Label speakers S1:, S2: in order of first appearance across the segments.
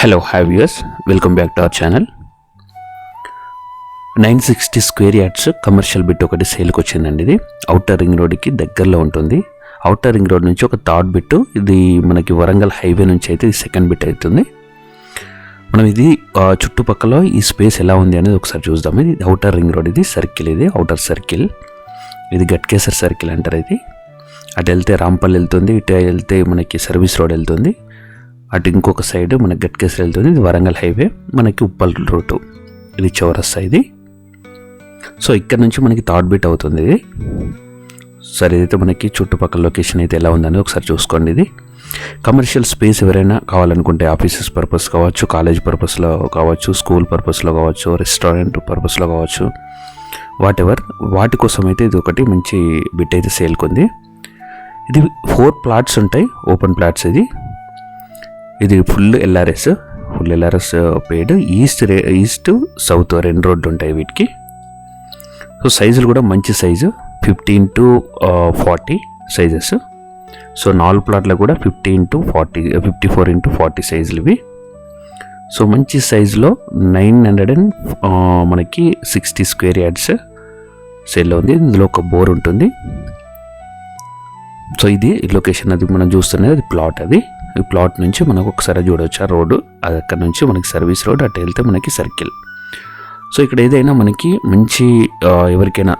S1: Hello have viewers welcome back to our channel nine sixty square yards commercial bit ఒకటి సేల్కి వచ్చిందండి ఇది. Outer ring రోడ్కి దగ్గరలో ఉంటుంది. అవుటర్ రింగ్ రోడ్ నుంచి ఒక థర్డ్ బిట్ ఇది మనకి వరంగల్ హైవే నుంచి అయితే ఇది సెకండ్ బిట్ అవుతుంది. మనం ఇది చుట్టుపక్కల ఈ స్పేస్ ఎలా ఉంది అనేది ఒకసారి చూద్దాం. ఇది అవుటర్ రింగ్ రోడ్ ఇది సర్కిల్ ఇది అవుటర్ సర్కిల్ ఇది గట్కేసర్ సర్కిల్ అంటారు ఇది. అటు వెళ్తే రాంపల్లి వెళ్తుంది ఇటు వెళ్తే మనకి సర్వీస్ రోడ్ వెళ్తుంది. అటు ఇంకొక సైడ్ మనకి గట్కేసర్ వెళ్తుంది ఇది వరంగల్ హైవే మనకి ఉప్పల్ రూటు. ఇది చౌరస్తా ఇది. సో ఇక్కడ నుంచి మనకి థర్డ్ బిట్ అవుతుంది ఇది. సరే ఇదైతే మనకి చుట్టుపక్కల లొకేషన్ అయితే ఎలా ఉందని ఒకసారి చూసుకోండి ఇది. కమర్షియల్ స్పేస్ ఎవరైనా కావాలనుకుంటే ఆఫీసెస్ పర్పస్ కావచ్చు కాలేజ్ పర్పస్లో కావచ్చు స్కూల్ పర్పస్లో కావచ్చు రెస్టారెంట్ పర్పస్లో కావచ్చు వాట్ ఎవర్ వాటి కోసం అయితే ఇది ఒకటి మంచి బిట్ అయితే సేల్కుంది. ఇది ఫోర్ ప్లాట్స్ ఉంటాయి. ఓపెన్ ప్లాట్స్ ఇది. ఇది full LRS full LRS paid. East రే ఈస్ట్ సౌత్ రెండు రోడ్లు ఉంటాయి వీటికి. సో సైజులు కూడా మంచి size. Fifteen to forty sizes. So నాలుగు ప్లాట్లు కూడా fifteen into forty fifty four into forty సైజులు ఇవి. సో మంచి సైజులో నైన్ హండ్రెడ్ అండ్ మనకి సిక్స్టీ స్క్వేర్ యార్డ్స్ సేల్లో ఉంది. ఇందులో ఒక బోర్ ఉంటుంది. సో ఇది లొకేషన్ అది మనం చూస్తున్నది అది ప్లాట్ అది. ఈ ప్లాట్ నుంచి మనకు ఒకసారి చూడవచ్చు ఆ రోడ్డు. అది అక్కడ నుంచి మనకి సర్వీస్ రోడ్ అటు వెళ్తే మనకి సర్కిల్ సో ఇక్కడ ఏదైనా మనకి మంచి ఎవరికైనా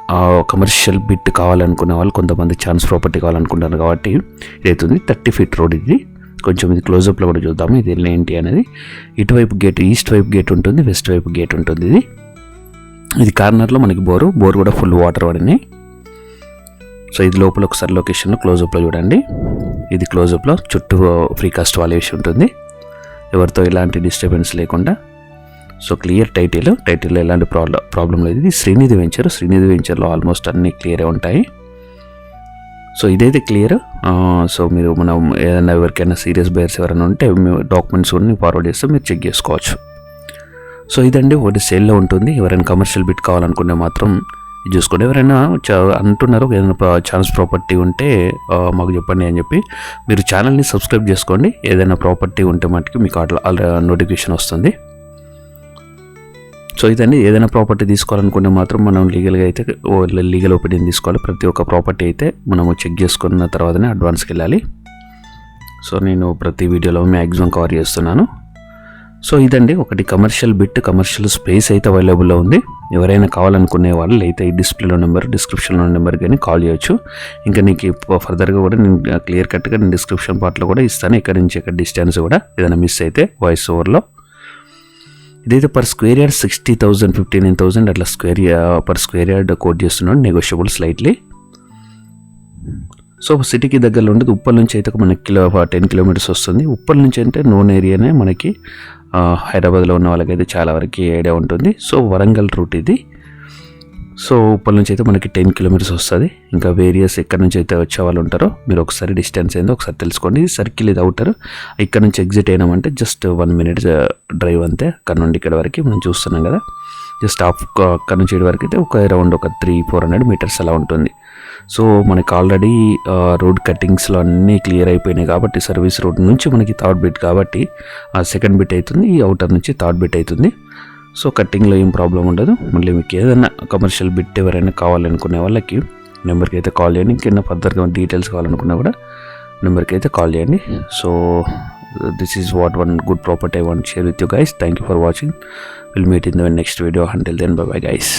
S1: కమర్షియల్ బిట్ కావాలనుకునే వాళ్ళు కొంతమంది ఛాన్స్ ప్రాపర్టీ కావాలనుకుంటారు కాబట్టి ఇదైతుంది థర్టీ ఫీట్ రోడ్ ఇది. కొంచెం ఇది క్లోజప్లో కూడా చూద్దాము. ఇది ఏంటి అనేది. ఇటువైపు గేట్ ఈస్ట్ వైపు గేట్ ఉంటుంది వెస్ట్ వైపు గేట్ ఉంటుంది ఇది. ఇది కార్నర్లో మనకి బోరు. బోర్ కూడా ఫుల్ వాటర్ పడినాయి సో ఇది లోపల ఒకసారి లొకేషన్ క్లోజప్లో చూడండి. ఇది క్లోజప్లో చుట్టూ ఫ్రీ కాస్ట్ వాల్యుయేషన్ ఉంటుంది. ఎవరితో ఎలాంటి డిస్టర్బెన్స్ లేకుండా. సో క్లియర్ టైటిల్ టైటిల్లో ఎలాంటి ప్రాబ్లం ప్రాబ్లం లేదు. ఇది శ్రీనిధి వెంచర్ శ్రీనిధి వెంచర్లో ఆల్మోస్ట్ అన్నీ క్లియరే ఉంటాయి. సో ఇదైతే క్లియర్ సో మీరు మనం ఏదైనా ఎవరికైనా సీరియస్ బయర్స్ ఎవరైనా ఉంటే డాక్యుమెంట్స్ అన్ని ఫార్వర్డ్ చేస్తే మీరు చెక్ చేసుకోవచ్చు. సో ఇదండి ఒకటి సేల్లో ఉంటుంది. ఎవరైనా కమర్షియల్ బిట్ కావాలనుకుంటే మాత్రం చూసుకోండి. ఎవరైనా చా అంటున్నారు ఏదైనా ఛాన్స్ ప్రాపర్టీ ఉంటే మాకు చెప్పండి అని చెప్పి మీరు ఛానల్ని సబ్స్క్రైబ్ చేసుకోండి. ఏదైనా ప్రాపర్టీ ఉంటే మటుకు మీకు అట్లా నోటిఫికేషన్ వస్తుంది. సో ఇదండి. ఏదైనా ప్రాపర్టీ తీసుకోవాలనుకుంటే మాత్రం మనం లీగల్గా అయితే లీగల్ ఒపీనియన్ తీసుకోవాలి. ప్రతి ఒక్క ప్రాపర్టీ అయితే మనము చెక్ చేసుకున్న తర్వాతనే అడ్వాన్స్కి వెళ్ళాలి. సో నేను ప్రతి వీడియోలో మ్యాక్సిమం కవర్ చేస్తున్నాను. సో ఇదండి ఒకటి కమర్షియల్ బిట్ కమర్షియల్ స్పేస్ అయితే అవైలబుల్లో ఉంది. ఎవరైనా కావాలనుకునే వాళ్ళు అయితే ఈ డిస్ప్లేలో నెంబర్ డిస్క్రిప్షన్లో నెంబర్ కానీ కాల్ చేయొచ్చు. ఇంకా నీకు ఫర్దర్గా కూడా నేను క్లియర్ కట్గా నేను డిస్క్రిప్షన్ పార్ట్లో కూడా ఇస్తాను. ఇక్కడ నుంచి ఇక్కడ డిస్టెన్స్ కూడా ఏదైనా మిస్ అయితే వాయిస్ ఓవర్లో ఇదైతే per square yard sixty thousand fifty nine thousand అట్లా square per square yard quote చేస్తున్నాడు నెగోషియబుల్ స్లైట్లీ సో సిటీకి దగ్గరలో ఉండేది ఉప్పల్ నుంచి అయితే ఒక మనకి కిలో టెన్ కిలోమీటర్స్ వస్తుంది. ఉప్పల్ నుంచి అంటే నోన్ ఏరియానే మనకి హైదరాబాద్లో ఉన్న వాళ్ళకైతే చాలా వరకు ఐడియా ఉంటుంది. సో వరంగల్ రూట్ ఇది. సో ఉప్పల్ నుంచి అయితే మనకి టెన్ కిలోమీటర్స్ వస్తుంది. ఇంకా వేరియస్ ఎక్కడి నుంచి అయితే వచ్చే వాళ్ళు ఉంటారో మీరు ఒకసారి డిస్టెన్స్ ఏందో ఒకసారి తెలుసుకోండి. సర్కిల్ ఇది అవుతారు ఇక్కడ నుంచి ఎగ్జిట్ అయినామంటే జస్ట్ వన్ మినిట్ డ్రైవ్ అంతే. అక్కడ నుండి ఇక్కడ వరకు మనం చూస్తున్నాం కదా. జస్ట్ ఆఫ్ అక్కడ నుంచి ఇటు వరకు అయితే ఒక అరౌండ్ ఒక త్రీ ఫోర్ హండ్రెడ్ మీటర్స్ అలా ఉంటుంది. సో మనకి ఆల్రెడీ రోడ్ కట్టింగ్స్లో అన్నీ క్లియర్ అయిపోయినాయి కాబట్టి సర్వీస్ రోడ్ నుంచి మనకి థర్డ్ బిట్ కాబట్టి ఆ సెకండ్ బిట్ అవుతుంది ఈ అవుటర్ నుంచి థర్డ్ బిట్ అవుతుంది. సో కట్టింగ్లో ఏం ప్రాబ్లం ఉండదు. మళ్ళీ మీకు ఏదైనా కమర్షియల్ బిట్ ఎవరైనా కావాలనుకునే వాళ్ళకి నెంబర్కి అయితే కాల్ చేయండి. ఇంకేమైనా ఫర్దర్గా డీటెయిల్స్ కావాలనుకున్నా కూడా నెంబర్కి అయితే కాల్ చేయండి. So this is what one good property I want share with you guys thank you for watching will meet in the next video until then bye bye guys